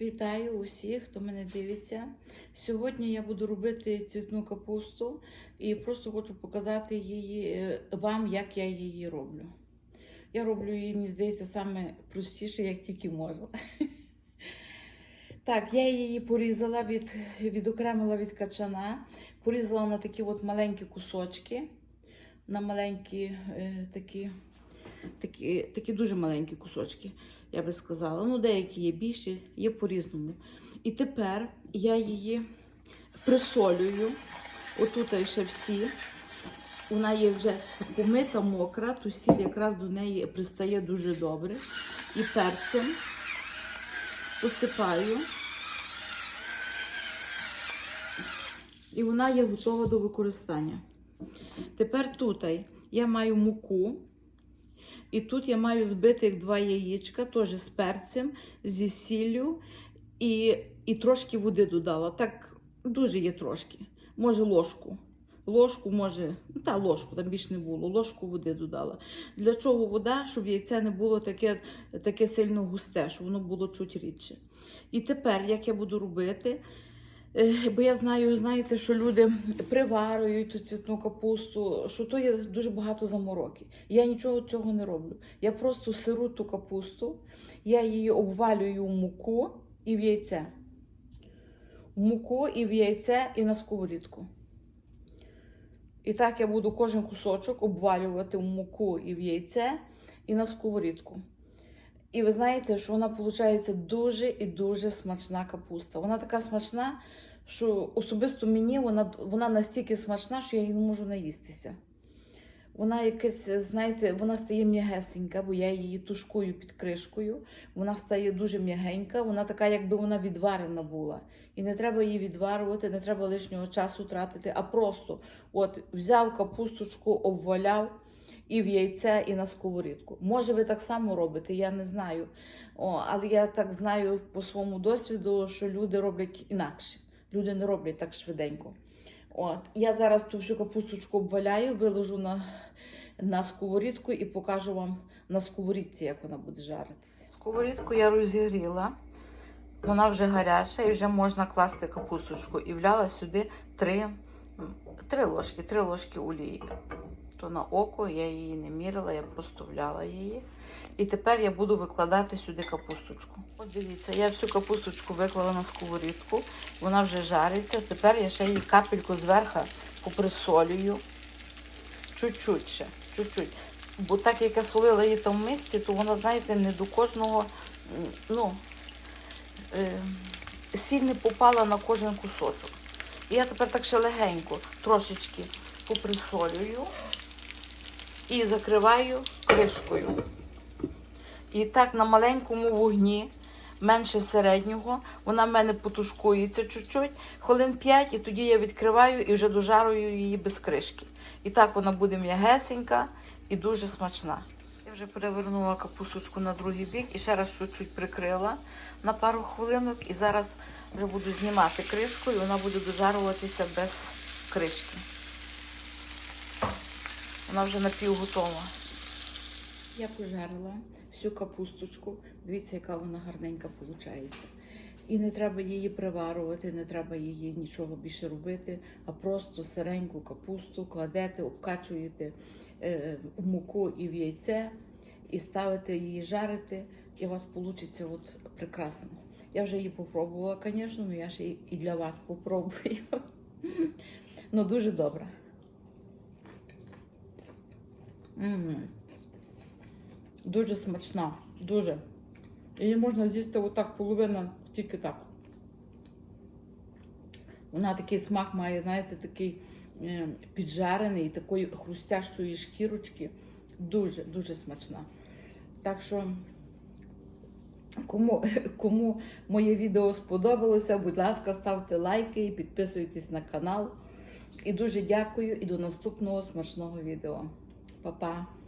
Вітаю усіх, хто мене дивиться. Сьогодні я буду робити цвітну капусту і просто хочу показати її е, вам, як я її роблю. Я роблю її, мені здається, саме простіше, як тільки можна. Так, я її порізала, від, відокремила від качана, порізала на такі от маленькі кусочки, на маленькі е, такі, такі, такі дуже маленькі кусочки, я би сказала. Ну, деякі є більші, є по-різному. І тепер я її присолюю. Отут ще всі. Вона є вже помита, мокра, то сіль якраз до неї пристає дуже добре. І перцем посипаю. І вона є готова до використання. Тепер тут я маю муку. І тут я маю збити як два яєчка, теж з перцем, зі сіллю і, і трошки води додала. Так, дуже є трошки. Може, ложку. Ложку, може, ну та ложку, там більше не було, ложку води додала. Для чого вода? Щоб яйце не було таке, таке сильно густе, щоб воно було чуть рідше. І тепер, як я буду робити, Бо я знаю, знаєте, що люди приварюють ту цвітну капусту, що то є дуже багато замороки. Я нічого цього не роблю. Я просто сиру ту капусту, я її обвалюю в муку і в яйце. Муку і в яйце, і на сковорідку. І так я буду кожен кусочок обвалювати в муку і в яйце, і на сковорідку. І ви знаєте, що вона виходить дуже і дуже смачна капуста. Вона така смачна, що особисто мені вона, вона настільки смачна, що я її не можу наїстися. Вона якась, знаєте, вона стає м'ягесенька, бо я її тушкую під кришкою. Вона стає дуже м'ягенька, вона така, якби вона відварена була. І не треба її відварювати, не треба лишнього часу тратити, а просто от взяв капусточку, обваляв і в яйце, і на сковорідку. Може, ви так само робите, я не знаю. О, але я так знаю по своєму досвіду, що люди роблять інакше. Люди не роблять так швиденько. От, я зараз ту всю капусточку обваляю, виложу на, на сковорідку і покажу вам на сковорідці, як вона буде жаритися. Сковорідку я розігріла. Вона вже гаряча і вже можна класти капусточку. І вляла сюди три, три ложки, три ложки олії то на око я її не мірила, я просто вляла її. І тепер я буду викладати сюди капусточку. От дивіться, я всю капусточку виклала на сковорідку, вона вже жариться. Тепер я ще її капельку зверху поприсолюю. Чуть-чуть ще, чуть-чуть. Бо так як я солила її там в мисці, то вона, знаєте, не до кожного, ну, е, сіль не попала на кожен кусочок. І я тепер так ще легенько трошечки поприсолюю і закриваю кришкою. І так на маленькому вогні, менше середнього, вона в мене потушкується чуть-чуть, хвилин 5, і тоді я відкриваю і вже дожарую її без кришки. І так вона буде м'ягесенька і дуже смачна. Я вже перевернула капусточку на другий бік і ще раз чуть-чуть прикрила на пару хвилинок. І зараз вже буду знімати кришку, і вона буде дожаруватися без кришки. Вона вже напівготова. Я пожарила всю капусточку. Дивіться, яка вона гарненька виходить. І не треба її приварувати, не треба її нічого більше робити, а просто сиреньку капусту кладете, обкачуєте е, в муку і в яйце, і ставите її жарити, і у вас вийде от прекрасно. Я вже її попробувала, звісно, але я ще і для вас попробую. Ну, дуже добре. Дуже смачна, дуже. Її можна з'їсти отак половина, тільки так. Вона такий смак має, знаєте, такий е, піджарений, такої хрустящої шкірочки. Дуже, дуже смачна. Так що, кому, кому моє відео сподобалося, будь ласка, ставте лайки і підписуйтесь на канал. І дуже дякую і до наступного смачного відео. papá.